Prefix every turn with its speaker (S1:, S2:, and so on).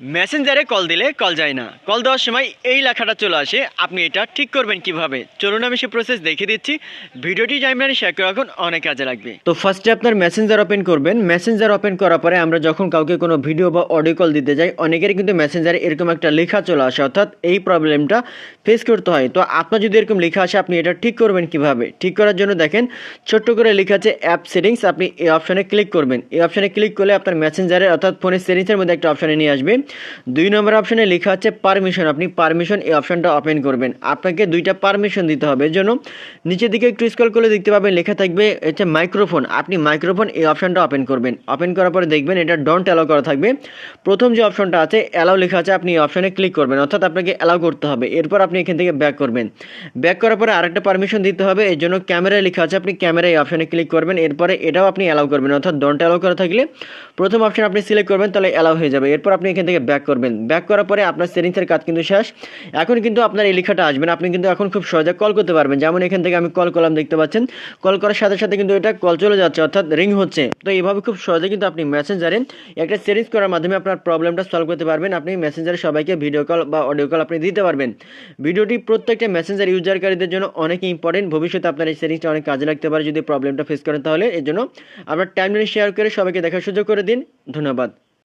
S1: মেসেঞ্জারে কল দিলে কল যায় না। কল দেওয়ার সময় এই লেখাটা চলে আসে। আপনি এটা ঠিক করবেন কীভাবে? চলুন আমি সে প্রসেস দেখিয়ে দিচ্ছি। ভিডিওটি জানবেন শেয়ার করে রাখুন, অনেক কাজে লাগবে। তো ফার্স্টে আপনার মেসেঞ্জার ওপেন করবেন। মেসেঞ্জার ওপেন করার পরে আমরা যখন কাউকে কোনো ভিডিও বা অডিও কল দিতে যাই, অনেকেরই কিন্তু মেসেঞ্জারে এরকম একটা লেখা চলে আসে। অর্থাৎ এই প্রবলেমটা ফেস করতে হয়। তো আপনার যদি এরকম লেখা আসে, আপনি এটা ঠিক করবেন কীভাবে? ঠিক করার জন্য দেখেন, ছোট্ট করে লেখা আছে অ্যাপ সেটিংস আপনি এই অপশানে ক্লিক করবেন। এই অপশানে ক্লিক করলে আপনার মেসেঞ্জারে অর্থাৎ ফোনের সেটিংসের মধ্যে একটা অপশানে নিয়ে আসবে। দুই নম্বর অপশানে লেখা আছে পারমিশন। আপনি পারমিশন এই অপশনটা ওপেন করবেন। আপনাকে দুইটা পারমিশন দিতে হবে। এর জন্য নিচের দিকে একটু স্ক্রল করলে দেখতে পাবেন, লেখা থাকবে হচ্ছে মাইক্রোফোন আপনি মাইক্রোফোন এই অপশনটা ওপেন করবেন। ওপেন করার পরে দেখবেন এটা ডন্ট অ্যালাউ করা থাকবে। প্রথম যে অপশনটা আছে অ্যালাউ লেখা আছে, আপনি এই অপশনে ক্লিক করবেন। অর্থাৎ আপনাকে অ্যালাউ করতে হবে। এরপর আপনি এখান থেকে ব্যাক করবেন। ব্যাক করার পরে আরেকটা পারমিশন দিতে হবে। এর জন্য ক্যামেরায় লেখা আছে, আপনি ক্যামেরা এই অপশানে ক্লিক করবেন। এরপরে এটাও আপনি অ্যালাউ করবেন। অর্থাৎ ডন্ট অ্যালাউ করা থাকলে প্রথম অপশন আপনি সিলেক্ট করবেন, তাহলে অ্যালাউ হয়ে যাবে। এরপর আপনি এখান থেকে ব্যাক করবেন। ব্যাক করার পরে আপনার সেটিংসের কাজ কিন্তু শেষ। এখন কিন্তু আপনার এই লেখাটা আসবে না। আপনি কিন্তু এখন খুব সহজে কল করতে পারবেন। যেমন এখান থেকে আমি কল করলাম, দেখতে পাচ্ছেন। কল করার সাথে সাথে কিন্তু এটা কল চলে যাচ্ছে, অর্থাৎ রিং হচ্ছে। তো এইভাবে খুব সহজে কিন্তু আপনি মেসেঞ্জারে একটা সেটিংস করার মাধ্যমে আপনার প্রবলেমটা সলভ করতে পারবেন। আপনি মেসেঞ্জারে সবাইকে ভিডিও কল বা অডিও কল আপনি দিতে পারবেন। ভিডিওটি প্রত্যেকটা মেসেঞ্জার ইউজারকারীদের জন্য অনেক ইম্পর্টেন্ট ভবিষ্যতে আপনার এই সেটিংসটা অনেক কাজে লাগতে পারে যদি প্রবলেমটা ফেস করেন। তাহলে এর জন্য আপনার টাইম শেয়ার করে সবাইকে দেখার সুযোগ করে দিন। ধন্যবাদ।